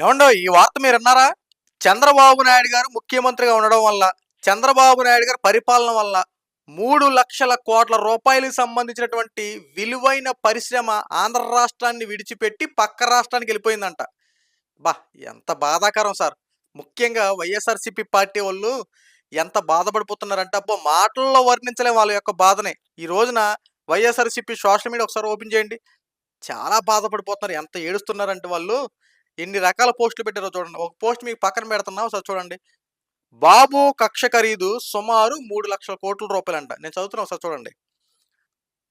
ఏమండో ఈ వార్త మీరు విన్నారా? చంద్రబాబు నాయుడు గారు ముఖ్యమంత్రిగా ఉండడం వల్ల చంద్రబాబు నాయుడు గారి పరిపాలన వల్ల మూడు లక్షల కోట్ల రూపాయలకు సంబంధించినటువంటి విలువైన పరిశ్రమ ఆంధ్ర రాష్ట్రాన్ని విడిచిపెట్టి పక్క రాష్ట్రానికి వెళ్ళిపోయిందంట. బా ఎంత బాధాకరం సార్. ముఖ్యంగా వైఎస్ఆర్సీపీ పార్టీ వాళ్ళు ఎంత బాధపడిపోతున్నారంటే అబ్బో మాటల్లో వర్ణించలేం వాళ్ళ యొక్క బాధనే. ఈ రోజున వైఎస్ఆర్సీపీ సోషల్ మీడియా ఒకసారి ఓపెన్ చేయండి. చాలా బాధపడిపోతున్నారు. ఎంత ఏడుస్తున్నారంటే వాళ్ళు. ఎన్ని రకాల పోస్టులు పెట్టారో చూడండి. ఒక పోస్ట్ మీకు పక్కన పెడుతున్నా ఒకసారి చూడండి. బాబు కక్ష ఖరీదు సుమారు మూడు లక్షల కోట్ల రూపాయలంట. నేను చదువుతున్నా ఒకసారి చూడండి.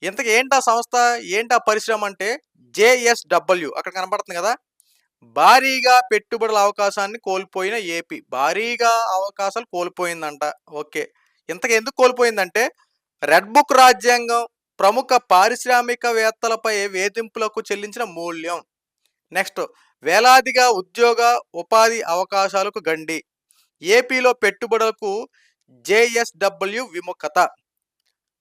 ఇంతకు ఏంటా సంస్థ? ఏంటా పరిశ్రమ అంటే జేఎస్డబ్ల్యూ. అక్కడ కనబడుతుంది కదా. భారీగా పెట్టుబడుల అవకాశాన్ని కోల్పోయిన ఏపీ. భారీగా అవకాశాలు కోల్పోయిందంట. ఓకే. ఇంతకు ఎందుకు కోల్పోయిందంటే రెడ్ బుక్ రాజ్యాంగం ప్రముఖ పారిశ్రామికవేత్తలపై వేధింపులకు చెల్లించిన మూల్యం. నెక్స్ట్ వేలాదిగా ఉద్యోగ ఉపాధి అవకాశాలకు గండి. ఏపీలో పెట్టుబడులకు జేఎస్డబ్ల్యూ విముఖత.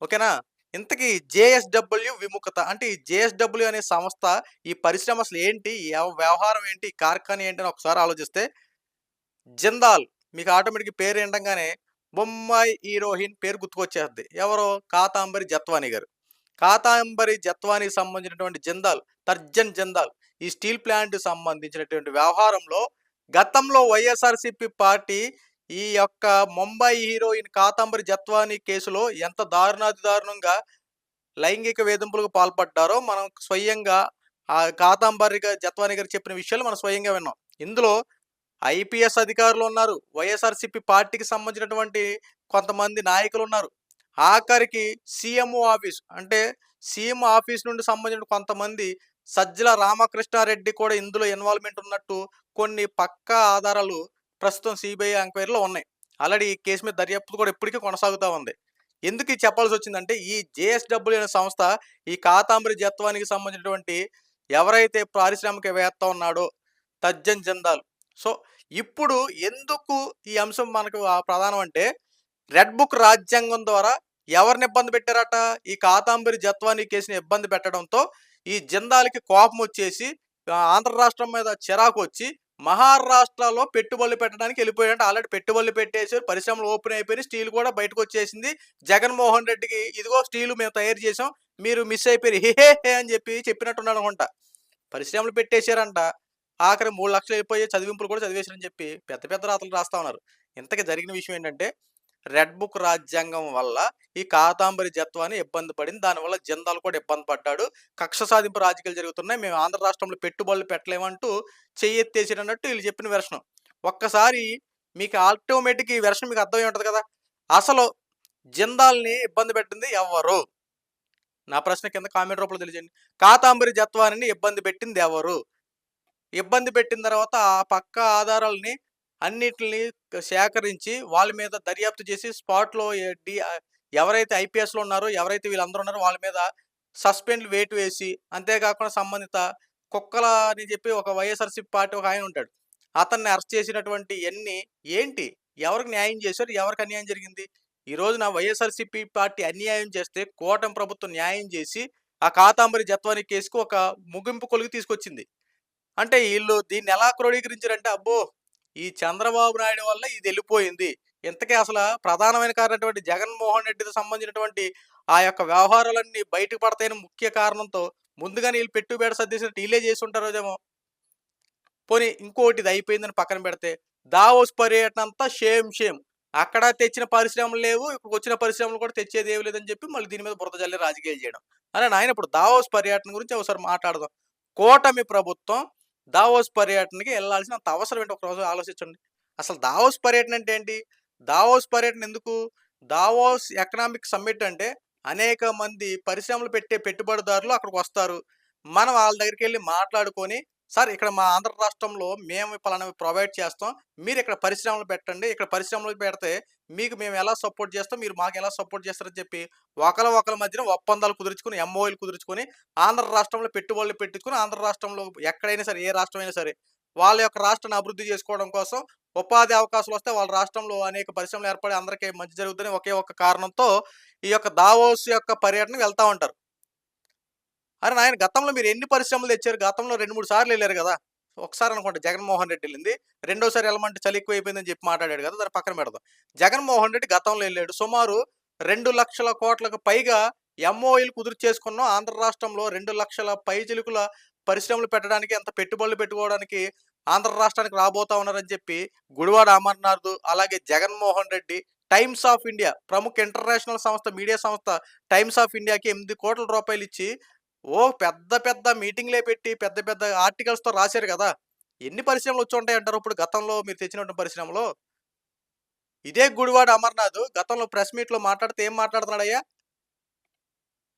ఓకేనా? ఇంతకీ జేఎస్డబ్ల్యూ విముఖత అంటే ఈ జేఎస్డబ్ల్యూ అనే సంస్థ ఈ పరిశ్రమ అసలు ఏంటి? వ్యవహారం ఏంటి? ఈ కార్ఖానా ఏంటి? అని ఒకసారి ఆలోచిస్తే జిందాల్ మీకు ఆటోమేటిక్ పేరు ఏంటంగానే బొమ్మాయి హీరోయిన్ పేరు గుర్తుకొచ్చేస్తుంది. ఎవరో? కాతాంబరి జత్వానీ గారు. కాతాంబరి జత్వానీకి సంబంధించినటువంటి జిందాల్ తర్జన్ జిందాల్. ఈ స్టీల్ ప్లాంట్ సంబంధించినటువంటి వ్యవహారంలో గతంలో వైఎస్ఆర్సిపి పార్టీ ఈ యొక్క ముంబై హీరోయిన్ కాతంబరి జత్వానీ కేసులో ఎంత దారుణాతి దారుణంగా లైంగిక వేధింపులకు పాల్పడ్డారో మనం స్వయంగా ఆ కాతాంబరి గా- జత్వానీ గారు చెప్పిన విషయాలు మనం స్వయంగా విన్నాం. ఇందులో ఐపీఎస్ అధికారులు ఉన్నారు. వైఎస్ఆర్సిపి పార్టీకి సంబంధించినటువంటి కొంతమంది నాయకులు ఉన్నారు. ఆఖరికి సీఎంఓ ఆఫీస్ అంటే సీఎం ఆఫీస్ నుండి సంబంధించిన కొంతమంది సజ్జల రామకృష్ణారెడ్డి కూడా ఇందులో ఇన్వాల్వ్మెంట్ ఉన్నట్టు కొన్ని పక్కా ఆధారాలు ప్రస్తుతం సిబిఐ ఎంక్వైరీలో ఉన్నాయి. ఆల్రెడీ ఈ కేసు మీద దర్యాప్తు కూడా ఇప్పటికీ కొనసాగుతూ ఉంది. ఎందుకు చెప్పాల్సి వచ్చిందంటే ఈ జేఎస్డబ్ల్యూ అనే సంస్థ ఈ కాతాంబరి జత్వానికి సంబంధించినటువంటి ఎవరైతే పారిశ్రామికవేత్త ఉన్నాడో తజ్జన్ జందాల్. సో ఇప్పుడు ఎందుకు ఈ అంశం మనకు ప్రధానం అంటే రెడ్ బుక్ రాజ్యాంగం ద్వారా ఎవరిని ఇబ్బంది పెట్టారట? ఈ కాతాంబరి జత్వాని కేసుని ఇబ్బంది పెట్టడంతో ఈ జిందాల్కి కోపం వచ్చేసి ఆంధ్ర రాష్ట్రం మీద చిరాకు వచ్చి మహారాష్ట్రలో పెట్టుబడులు పెట్టడానికి వెళ్ళిపోయాడు ఆల్రెడీ పెట్టుబడులు పెట్టేసి పరిశ్రమలు ఓపెన్ అయిపోయి స్టీల్ కూడా బయటకు వచ్చేసింది. జగన్మోహన్ రెడ్డికి ఇదిగో స్టీల్ మేము తయారు చేసాం మీరు మిస్ అయిపోయారు. హే హే అని చెప్పి చెప్పినట్టున్నాడు అనుకుంటా. పరిశ్రమలు పెట్టేశారంట. ఆఖరి మూడు లక్షలు అయిపోయి చదివింపులు కూడా చదివేశారని చెప్పి పెద్ద పెద్ద రాతలు రాస్తా ఉన్నారు. ఇంతకీ జరిగిన విషయం ఏంటంటే రెడ్ బుక్ రాజ్యాంగం వల్ల ఈ కాతాంబరి జత్వాన్ని ఇబ్బంది పడింది. దానివల్ల జందాలు కూడా ఇబ్బంది పడ్డాడు. కక్ష సాధింపు రాజకీయాలు జరుగుతున్నాయి. మేము ఆంధ్ర రాష్ట్రంలో పెట్టుబడులు పెట్టలేమంటూ చెయ్యెత్తేసినట్టు వీళ్ళు చెప్పిన వెర్షన్. ఒక్కసారి మీకు ఆటోమేటిక్ ఈ వెర్షన్ మీకు అర్థమై ఉంటుంది కదా? అసలు జిందాల్ని ఇబ్బంది పెట్టింది ఎవరు? నా ప్రశ్న కింద కామెంట్ రూపంలో తెలియజేయండి. కాతాంబరి జత్వాన్ని ఇబ్బంది పెట్టింది ఎవరు? ఇబ్బంది పెట్టిన తర్వాత ఆ పక్క ఆధారాలని అన్నిటిని సేకరించి వాళ్ళ మీద దర్యాప్తు చేసి స్పాట్లో ఎవరైతే ఐపీఎస్లో ఉన్నారో ఎవరైతే వీళ్ళందరూ ఉన్నారో వాళ్ళ మీద సస్పెండ్ వేటు వేసి అంతేకాకుండా సంబంధిత కుక్కల అని చెప్పి ఒక వైఎస్ఆర్సీపీ పార్టీ ఒక ఆయన ఉంటాడు. అతన్ని అరెస్ట్ చేసినటువంటి ఎన్ని ఏంటి? ఎవరికి న్యాయం చేశారు? ఎవరికి అన్యాయం జరిగింది? ఈ రోజున వైఎస్ఆర్సీపీ పార్టీ అన్యాయం చేస్తే కూటమి ప్రభుత్వం న్యాయం చేసి ఆ కాతాంబరి జత్వాని కేసుకు ఒక ముగింపు కొలుగు తీసుకొచ్చింది. అంటే వీళ్ళు దీన్ని ఎలా క్రోడీకరించారంటే అబ్బో! ఈ చంద్రబాబు నాయుడు వల్ల ఇది వెళ్ళిపోయింది. ఇంతకీ అసలు ప్రధానమైన కారణటువంటి జగన్మోహన్ రెడ్డితో సంబంధించినటువంటి ఆ యొక్క వ్యవహారాలన్నీ బయటకు పడతాయని ముఖ్య కారణంతో ముందుగానే వీళ్ళు పెట్టుబేడ సర్దేసినట్టు వీళ్ళే చేసి ఉంటారోదేమో పోనీ ఇంకోటి ఇది అయిపోయిందని పక్కన పెడితే దావోస్ పర్యటన అంతా షేమ్ షేమ్. అక్కడ తెచ్చిన పరిశ్రమలు లేవు ఇప్పుడు వచ్చిన పరిశ్రమలు కూడా తెచ్చేది ఏమి లేదని చెప్పి మళ్ళీ దీని మీద బురద జల్లి రాజకీయాలు చేయడం. అరే నాయన ఇప్పుడు దావోస్ పర్యటన గురించి ఒకసారి మాట్లాడదాం. కూటమి ప్రభుత్వం దావోస్ పర్యటనకి వెళ్ళాల్సిన అంత అవసరం ఏంటి? ఒకరోజు ఆలోచించండి. అసలు దావోస్ పర్యటన అంటే ఏంటి? దావోస్ పర్యటన ఎందుకు? దావోస్ ఎకనామిక్ సమ్మిట్ అంటే అనేక మంది పరిశ్రమలు పెట్టే పెట్టుబడిదారులు అక్కడికి వస్తారు. మనం వాళ్ళ దగ్గరికి వెళ్ళి మాట్లాడుకొని సార్ ఇక్కడ మా ఆంధ్ర రాష్ట్రంలో మేము పలానా ప్రొవైడ్ చేస్తాం. మీరు ఇక్కడ పరిశ్రమలు పెట్టండి. ఇక్కడ పరిశ్రమలు పెడితే మీకు మేము ఎలా సపోర్ట్ చేస్తాం? మీరు మాకు ఎలా సపోర్ట్ చేస్తారని చెప్పి ఒకరి ఒకరి మధ్యన ఒప్పందాలు కుదుర్చుకుని ఎంఓఎలు కుదుర్చుకొని ఆంధ్ర రాష్ట్రంలో పెట్టుబడులు పెట్టుకుని ఆంధ్ర రాష్ట్రంలో ఎక్కడైనా సరే ఏ రాష్ట్రం అయినా సరే వాళ్ళ యొక్క రాష్ట్రాన్ని అభివృద్ధి చేసుకోవడం కోసం ఉపాధి అవకాశాలు వస్తే వాళ్ళ రాష్ట్రంలో అనేక పరిశ్రమలు ఏర్పడి అందరికీ మంచి జరుగుతుందని ఒకే ఒక కారణంతో ఈ యొక్క దావోస్ యొక్క పర్యటన వెళ్తా ఉంటారు. అరే నాయన గతంలో మీరు ఎన్ని పరిశ్రమలు తెచ్చారు? గతంలో రెండు మూడు సార్లు వెళ్ళారు కదా. ఒకసారి అనుకుంటా జగన్మోహన్ రెడ్డి వెళ్ళింది రెండోసారి వెళ్ళమంటే చలి ఎక్కువ అయిపోయిందని చెప్పి మాట్లాడాడు కదా దాని పక్కన పెడదాం. జగన్మోహన్ రెడ్డి గతంలో వెళ్ళాడు. సుమారు రెండు లక్షల కోట్లకు పైగా ఎంఓఈలు కుదురు చేసుకున్నాం. ఆంధ్ర రాష్ట్రంలో రెండు లక్షల పైచిలుకుల పరిశ్రమలు పెట్టడానికి ఎంత పెట్టుబడులు పెట్టుకోవడానికి ఆంధ్ర రాష్ట్రానికి రాబోతా ఉన్నారని చెప్పి గుడివాడ అమర్నాథ్ అలాగే Jaganmohan Reddy Times of India ప్రముఖ ఇంటర్నేషనల్ సంస్థ మీడియా సంస్థ టైమ్స్ ఆఫ్ ఇండియాకి ఎనిమిది కోట్ల రూపాయలు ఇచ్చి ఓ పెద్ద పెద్ద మీటింగ్లే పెట్టి పెద్ద పెద్ద ఆర్టికల్స్తో రాశారు కదా! ఎన్ని పరిశ్రమలు వచ్చి ఉంటాయి అంటారు ఇప్పుడు గతంలో మీరు తెచ్చినటువంటి పరిశ్రమలో? ఇదే గుడివాడ అమర్నాథ్ గతంలో ప్రెస్ మీట్లో మాట్లాడితే ఏం మాట్లాడుతున్నాడయ్యా?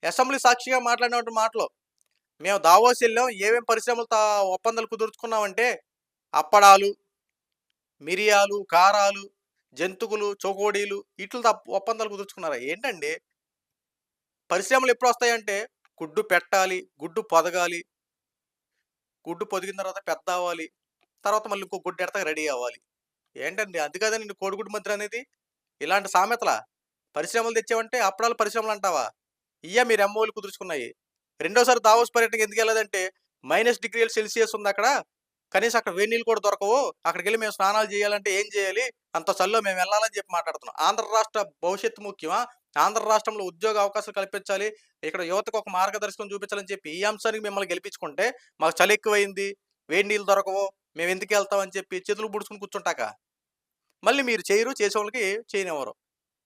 అసెంబ్లీ సాక్షిగా మాట్లాడినటువంటి మాటలు. మేము దావోస్ వెళ్ళాం ఏమేం పరిశ్రమలు తా ఒప్పందాలు కుదుర్చుకున్నామంటే అప్పడాలు మిరియాలు కారాలు జంతువులు చోకోడీలు ఇట్లు తప్ప ఒప్పందాలు కుదుర్చుకున్నారా? ఏంటండి? పరిశ్రమలు ఎప్పుడు వస్తాయంటే గుడ్డు పెట్టాలి గుడ్డు పొదగాలి. గుడ్డు పొదిగిన తర్వాత పెద్ద అవ్వాలి తర్వాత మళ్ళీ ఇంకో గుడ్డు ఎడతా రెడీ అవ్వాలి. ఏంటండి? అది కదండి నేను కోడిగుడ్డు మంత్రి అనేది. ఇలాంటి సామెతల. పరిశ్రమలు తెచ్చావంటే అప్పడాలు పరిశ్రమలు అంటావా? ఇయ్యా మీరు ఎంఓలు కుదుర్చుకున్నాయి. రెండోసారి దావోస్ పర్యటనకి ఎందుకు వెళ్ళదంటే మైనస్ డిగ్రీలు సెల్సియస్ ఉంది అక్కడ. కనీసం అక్కడ వేడి నీళ్ళు కూడా దొరకవు. అక్కడికి వెళ్ళి మేము స్నానాలు చేయాలంటే ఏం చేయాలి? అంత చల్లో మేము వెళ్ళాలని చెప్పి మాట్లాడుతున్నాం. ఆంధ్ర రాష్ట్ర భవిష్యత్తు ముఖ్యమా? ఆంధ్ర రాష్ట్రంలో ఉద్యోగ అవకాశాలు కల్పించాలి ఇక్కడ యువతకు ఒక మార్గదర్శకం చూపించాలని చెప్పి ఈ అంశానికి మిమ్మల్ని గెలిపించుకుంటే మాకు చలి ఎక్కువైంది వేడి నీళ్ళు దొరకవు మేము ఎందుకు వెళ్తామని చెప్పి చేతులు పుడుచుకుని కూర్చుంటాక మళ్ళీ మీరు చేయరు చేసే వాళ్ళకి చేయనివ్వరు.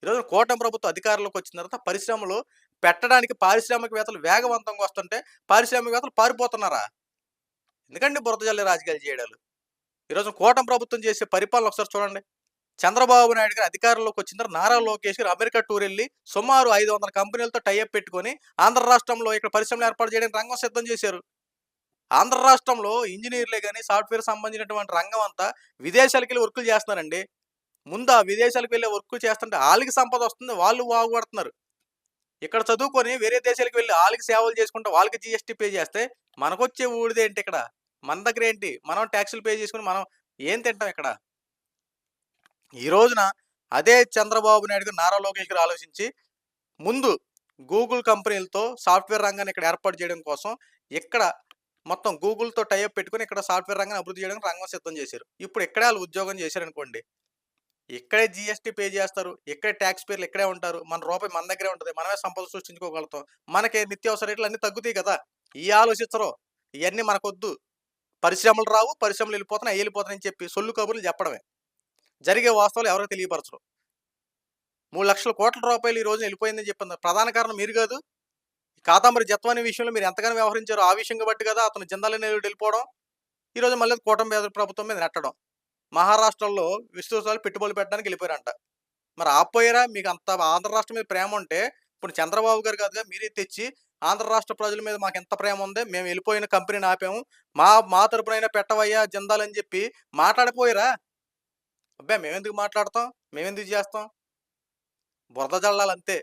ఈరోజు కూటమి ప్రభుత్వం అధికారంలోకి వచ్చిన తర్వాత పరిశ్రమలు పెట్టడానికి పారిశ్రామికవేత్తలు వేగవంతంగా వస్తుంటే పారిశ్రామికవేత్తలు పారిపోతున్నారా? ఎందుకండి బురద జల్లి రాజకీయాలు చేయడాలు? ఈరోజు కూటమి ప్రభుత్వం చేసే పరిపాలన ఒకసారి చూడండి. చంద్రబాబు నాయుడు గారు అధికారంలోకి వచ్చిన తర్వాత నారా లోకేష్ గారు అమెరికా టూర్ వెళ్ళి సుమారు ఐదు వందల కంపెనీలతో టైఅప్ పెట్టుకొని ఆంధ్ర రాష్ట్రంలో ఇక్కడ పరిశ్రమలు ఏర్పాటు చేయడానికి రంగం సిద్ధం చేశారు. ఆంధ్ర రాష్ట్రంలో ఇంజనీర్లే కానీ సాఫ్ట్వేర్ సంబంధించినటువంటి రంగం అంతా విదేశాలకు వెళ్ళి వర్కులు చేస్తున్నారండి. ముందు ఆ విదేశాలకు వెళ్ళే వర్కులు చేస్తుంటే వాళ్ళకి సంపద వస్తుంది వాళ్ళు బాగుపడుతున్నారు. ఇక్కడ చదువుకొని వేరే దేశాలకు వెళ్ళి వాళ్ళకి సేవలు చేసుకుంటే వాళ్ళకి జిఎస్టీ పే చేస్తే మనకొచ్చే ఊడిదేంటి ఇక్కడ? మన దగ్గర ఏంటి? మనం ట్యాక్సులు పే చేసుకుని మనం ఏం తింటాం ఇక్కడ? ఈ రోజున అదే చంద్రబాబు నాయుడు నారా లోకేష్ గారు ఆలోచించి ముందు గూగుల్ కంపెనీలతో సాఫ్ట్వేర్ రంగాన్ని ఇక్కడ ఏర్పాటు చేయడం కోసం ఇక్కడ మొత్తం గూగుల్తో టైప్ పెట్టుకుని ఇక్కడ సాఫ్ట్వేర్ రంగాన్ని అభివృద్ధి చేయడానికి రంగం సిద్ధం చేశారు. ఇప్పుడు ఇక్కడే వాళ్ళు ఉద్యోగం చేశారనుకోండి ఇక్కడే జిఎస్టీ పే చేస్తారు ఇక్కడే ట్యాక్స్ పేర్లు ఇక్కడే ఉంటారు మన రూపాయి మన దగ్గరే ఉంటుంది మనమే సంపద సృష్టించుకోగలుగుతాం మనకి నిత్యావసర రేట్లు అన్ని తగ్గుతాయి కదా ఈ ఆలోచించరు ఇవన్నీ మనకొద్దు పరిశ్రమలు రావు పరిశ్రమలు వెళ్ళిపోతున్నాయి వెళ్ళిపోతున్నాయని చెప్పి సొల్లు కబుర్లు చెప్పడమే. జరిగే వాస్తవాలు ఎవరికి తెలియపరచరు. మూడు లక్షల కోట్ల రూపాయలు ఈ రోజున వెళ్ళిపోయిందని చెప్పింది ప్రధాన కారణం మీరు కాదు. కాతాంబరి జత్వాని విషయంలో మీరు ఎంతగానో వ్యవహరించారు. ఆ విషయం బట్టి కదా అతను జిందాలని వెళ్ళిపోవడం. ఈరోజు మళ్ళీ కూటమి ప్రభుత్వం మీద నెట్టడం. మహారాష్ట్రలో విశ్వసాలు పెట్టుబడులు పెట్టడానికి వెళ్ళిపోయారంట. మరి ఆపోయారా మీకు అంత ఆంధ్ర రాష్ట్రం మీద ప్రేమ ఉంటే ఇప్పుడు చంద్రబాబు గారు కాదుగా మీరే తెచ్చి ఆంధ్ర రాష్ట్ర ప్రజల మీద మాకు ఎంత ప్రేమ ఉంది? మేము వెళ్ళిపోయిన కంపెనీని ఆపాము. మా మా తరపునైనా పెట్టవయ్యా జిందాలని చెప్పి మాట్లాడిపోయారా అబ్బాయి మేమెందుకు మాట్లాడతాం? మేమెందుకు చేస్తాం? బురద జల్లాలి అంతే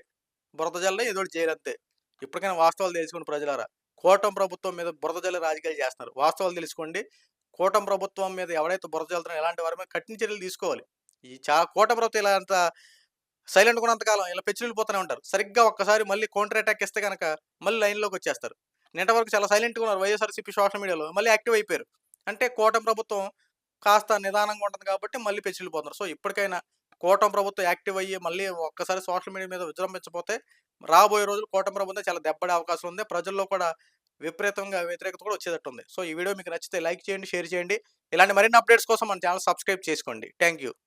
బురద జల్ల ఏదో చేయాలి అంతే ఇప్పటికైనా వాస్తవాలు తెలుసుకోండి ప్రజలారా. కూటమి ప్రభుత్వం మీద బురద జల్లి రాజకీయాలు చేస్తున్నారు. వాస్తవాలు తెలుసుకోండి. కూటమి ప్రభుత్వం మీద ఎవరైతే బురద జల్లుతున్నారో ఎలాంటి వారి మీద కఠిన చర్యలు తీసుకోవాలి. ఈ చా కూటమి ప్రభుత్వం ఇలా అంత సైలెంట్ ఉన్నంతకాలం ఇలా పెచ్చులిపోతూనే ఉంటారు. సరిగ్గా ఒక్కసారి మళ్ళీ కౌంటర్ అటాక్ ఇస్తే కనుక మళ్ళీ లైన్లోకి వచ్చేస్తారు. నిన్న వరకు చాలా సైలెంట్గా ఉన్నారు. వైఎస్ఆర్సీపీ సోషల్ మీడియాలో మళ్ళీ యాక్టివ్ అయిపోయారు. అంటే కూటమి ప్రభుత్వం కాస్త నిదానంగా ఉంటుంది కాబట్టి మళ్ళీ పెచ్చిల్లిపోతున్నారు సో ఇప్పటికైనా కూటమి ప్రభుత్వం యాక్టివ్ అయ్యి మళ్ళీ ఒక్కసారి సోషల్ మీడియా మీద విజృంభించకపోతే రాబోయే రోజులు కూటమి ప్రభుత్వం చాలా దెబ్బడే అవకాశం ఉంది. ప్రజల్లో కూడా విపరీతంగా వ్యతిరేకత కూడా వచ్చేటట్టు ఉంది సో ఈ వీడియో మీకు నచ్చితే లైక్ చేయండి షేర్ చేయండి. ఇలాంటి మరిన్ని అప్డేట్స్ కోసం మన ఛానల్ సబ్స్క్రైబ్ చేసుకోండి. Thank you